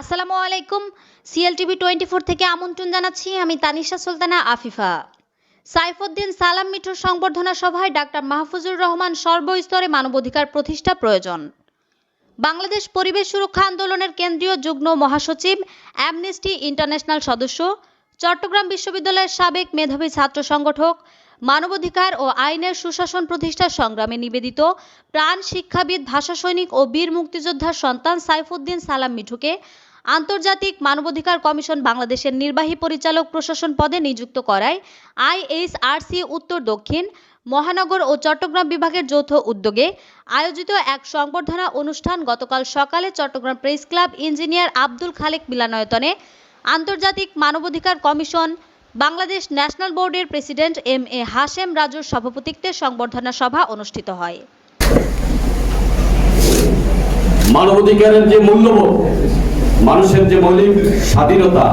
আসসালামু আলাইকুম। CLTV twenty four থেকে আমন্ত্রণ জানাচ্ছি আমি তানিশা সুলতানা আফিফা। সাইফুদ্দিন সালাম মিঠুর সংবর্ধনা সভায় ডাক্তার মাহফুজুর রহমান সর্বস্তরে মানবাধিকার প্রতিষ্ঠা প্রয়োজন। বাংলাদেশ পরিবেশ সুরক্ষা আন্দোলনের কেন্দ্রীয় যুগ্ম মহাসচিব অ্যামনেস্টি ইন্টারন্যাশনাল সদস্য, চট্টগ্রাম বিশ্ববিদ্যালয়ের সাবেক মেধাবী ছাত্র সংগঠক, মানবাধিকার ও আইনের সুশাসন প্রতিষ্ঠা সংগ্রামে নিবেদিত প্রাণ শিক্ষাবিদ, ভাষা সৈনিক ও বীর মুক্তিযোদ্ধার সন্তান সাইফুদ্দিন সালাম মিঠুকে আন্তর্জাতিক মানবাধিকার কমিশন বাংলাদেশের নির্বাহী পরিচালক প্রশাসন পদে নিযুক্ত করায় আইএইচআরসি উত্তর দক্ষিণ, মহানগর ও চট্টগ্রাম বিভাগের যৌথ উদ্যোগে আয়োজিত এক সংবর্ধনা অনুষ্ঠান গতকাল সকালে Chattogram press club engineer Abdul Khaleque মিলানয়তনে আন্তর্জাতিক মানবাধিকার কমিশন বাংলাদেশ ন্যাশনাল বোর্ডের প্রেসিডেন্ট এম এ হাশেম রাজুর সভাপতিত্বে সংবর্ধনা সভা অনুষ্ঠিত হয়। মানবাধিকারের যে মূল্যবোধ মানুষের যে মৌলিক স্বাধীনতা,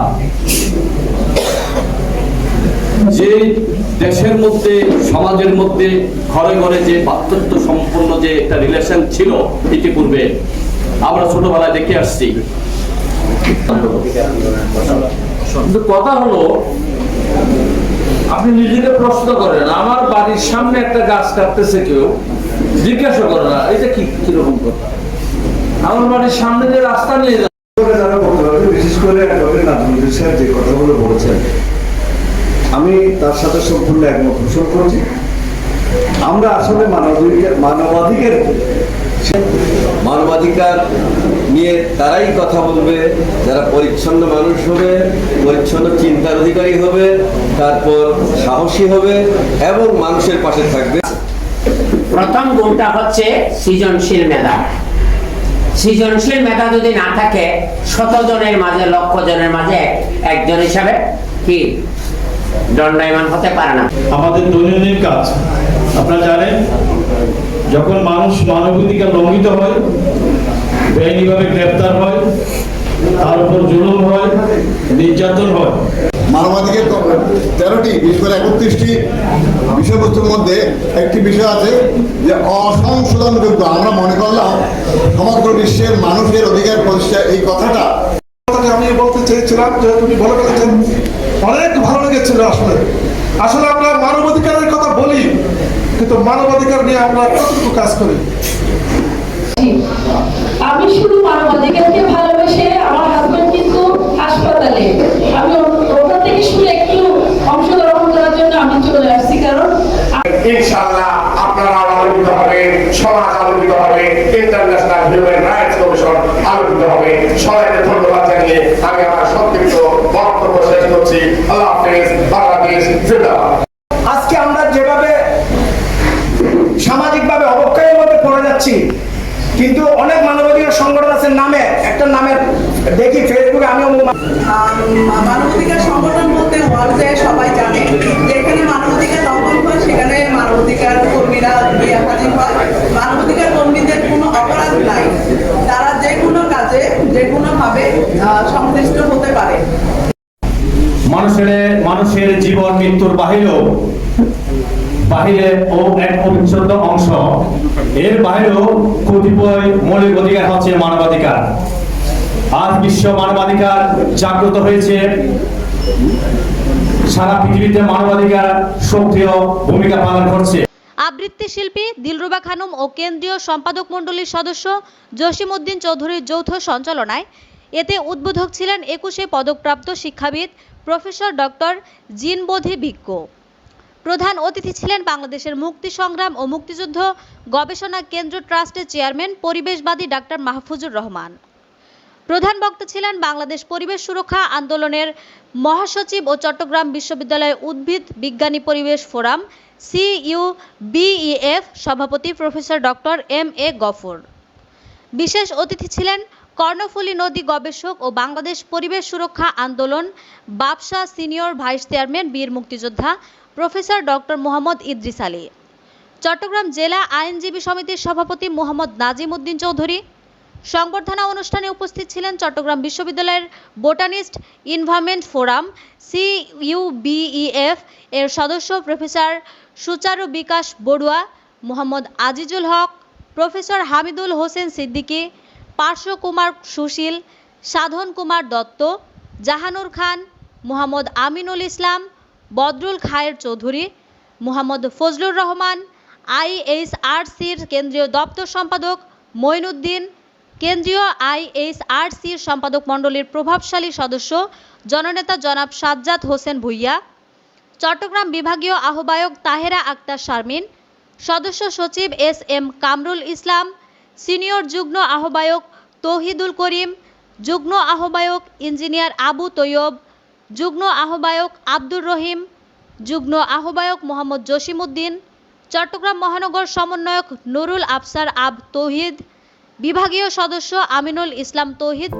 যে দেশের মধ্যে, সমাজের মধ্যে ঘরে ঘরে যে পাত্রত্ব সম্পন্ন যে একটা রিলেশন ছিল ইতিপূর্বে, আমরা ছোটবেলায় দেখে আসছি। কথা হলো, আপনি নিজেকে প্রশ্ন করেন, আমার বাড়ির সামনে একটা গাছ কাটতেছে কেউ, জিজ্ঞাসা করে না এটা কি, কীরকম কথা? আমার বাড়ির সামনে যে রাস্তা নিয়ে আমি তার সাথে সম্পূর্ণ একমত পোষণ করছি। আমরা আসলে মানবাধিকার মানবাধিকার মানবাধিকার নিয়ে তারাই কথা বলবে, যারা পরিচ্ছন্ন মানুষ হবে, পরিচ্ছন্ন চিন্তার অধিকারী হবে, তারপর সাহসী হবে এবং মানুষের পাশে থাকবে। প্রথম গুণটা হচ্ছে সৃজনশীল মেধা। সৃজনশীল মেধা যদি না থাকে, শত জনের মাঝে, লক্ষ জনের মাঝে একজন হিসাবে কি দণ্ডায়মান হতে পারে না? আমাদের দৈনন্দিন কাজ। আপনারা জানেন, যখন মানুষ মানবাধিকার লঙ্ঘিত হয়, বেআইনিভাবে গ্রেপ্তার হয়, তার উপর জুলুম হয়, নির্যাতন হয় মানবাধিকার তেরোটি বিশেষ করে একত্রিশটি বিষয়বস্তুর মধ্যে একটি বিষয় আছে যে অসংশোধনযোগ্য। আমরা মনে করলাম সমগ্র বিশ্বের মানুষের অধিকার প্রতিষ্ঠা এই কথাটা আমি বলতে চেয়েছিলাম যে তুমি বলে ফেলেছেন। অনেক ভালো লেগেছিল আসলে। আসলে আমরা মানবাধিকারের কথা বলি কিন্তু মানবাধিকার নিয়ে আমরা কতটুকু কাজ করি? আমি শুধু মানবাধিকারকে ভালোবেসে আমার হাজবেন্ড কিন্তু হাসপাতালে আমি ও- ওটা থেকে শুনে একটু অংশগ্রহণ করার জন্য আমি চলে আসছি কারণ ইনশাআল্লাহ আপনারা আলোকিত হবে সমাজ আলোকিত হবে ইন্টারন্যাশনাল হিউম্যান রাইটস কমিশন আলোকিত হবে। সবাইকে ধন্যবাদ জানিয়ে আমি আমার সংক্ষিপ্ত বক্তব্য শেষ করছি। আল্লাহ হাফেজ বাংলাদেশ জিন্দাবাদ। আজকে আমরা যেভাবে সামাজিকভাবে অবক্ষয়ের মধ্যে পড়ে যাচ্ছি কিন্তু অনেক মানবাধিকার সংগঠন আছে নামে একটা নামের দেখি ফেসবুকে আমিও মানবাধিকার সংগঠন বলতে ওয়ার্ল্ডে সবাই মানবাধিকার কর্মীদের কোনো অপরাধ নাই। তারা যে কোনো কাজে, যে সংশ্লিষ্ট হতে পারে। মানুষের মানুষের জীবন মৃত্যুর বাহিরেও এর মৌলিক অধিকার হচ্ছে মানবাধিকার। বিশ্ব মানবাধিকার জাগ্রত হয়েছে। সারা পৃথিবীতে মানবাধিকার সক্রিয় ভূমিকা পালন করছে। আবৃত্তি শিল্পী দিলরুবা খানম ও কেন্দ্রীয় সম্পাদক মণ্ডলীর সদস্য জসিম উদ্দিন চৌধুরীর যৌথ সঞ্চালনায়। এতে উদ্বোধক ছিলেন একুশে পদকপ্রাপ্ত শিক্ষাবিদ প্রফেসর ডক্টর জিনবোধি ভিক্ষ। প্রধান অতিথি ছিলেন বাংলাদেশের মুক্তি সংগ্রাম ও মুক্তিযুদ্ধ গবেষণা কেন্দ্র ট্রাস্টের চেয়ারম্যান, পরিবেশবাদী ডাক্তার মাহফুজুর রহমান। প্রধান বক্তা ছিলেন বাংলাদেশ পরিবেশ সুরক্ষা আন্দোলনের মহাসচিব ও চট্টগ্রাম বিশ্ববিদ্যালয় উদ্ভিদ বিজ্ঞানী পরিবেশ ফোরাম, সিইউ বিইএফ, সভাপতি professor doctor M A Gafur. বিশেষ অতিথি ছিলেন কর্ণফুলী নদী গবেষক ও বাংলাদেশ পরিবেশ সুরক্ষা আন্দোলন বাপসা সিনিয়র ভাইস চেয়ারম্যান বীর মুক্তিযোদ্ধা প্রফেসর ডক্টর মোহাম্মদ ইদ্রিস আলী। চট্টগ্রাম জেলা আইনজীবী সমিতির সভাপতি মোহাম্মদ নাজিম উদ্দিন চৌধুরী সংবর্ধনা অনুষ্ঠানে উপস্থিত ছিলেন চট্টগ্রাম বিশ্ববিদ্যালয়ের বোটানিস্ট ইনভারমেন্ট ফোরাম, সিইউবিইএফ এর সদস্য প্রফেসর সুচারু বিকাশ বড়ুয়া, মোহাম্মদ আজিজুল হক, প্রফেসর হামিদুল হোসেন সিদ্দিকী, পার্শ্ব কুমার সুশীল, সাধন কুমার দত্ত, জাহানুর খান, মোহাম্মদ আমিনুল ইসলাম, বদরুল খায়ের চৌধুরী, মোহাম্মদ ফজলুর রহমান আইএইচআরসির কেন্দ্রীয় দপ্তর সম্পাদক মঈনুদ্দিন কেন্দ্রীয় আইএইচআরসির সম্পাদক মণ্ডলীর প্রভাবশালী সদস্য, জননেতা জনাব সাজ্জাদ হোসেন ভুইয়া, চট্টগ্রাম বিভাগীয় আহ্বায়ক তাহেরা আক্তার শারমিন, সদস্য সচিব S M Kamrul Islam, senior যুগ্ম আহ্বায়ক তৌহিদুল করিম, যুগ্ম আহ্বায়ক ইঞ্জিনিয়ার আবু তৈয়ব, যুগ্ম আহ্বায়ক আব্দুর রহিম, যুগ্ম আহ্বায়ক মোহাম্মদ জসিমউদ্দিন, চট্টগ্রাম মহানগর সমন্বয়ক নুরুল আফসার আব তৌহিদ বিভাগীয় সদস্য আমিনুল ইসলাম তৌহিদ।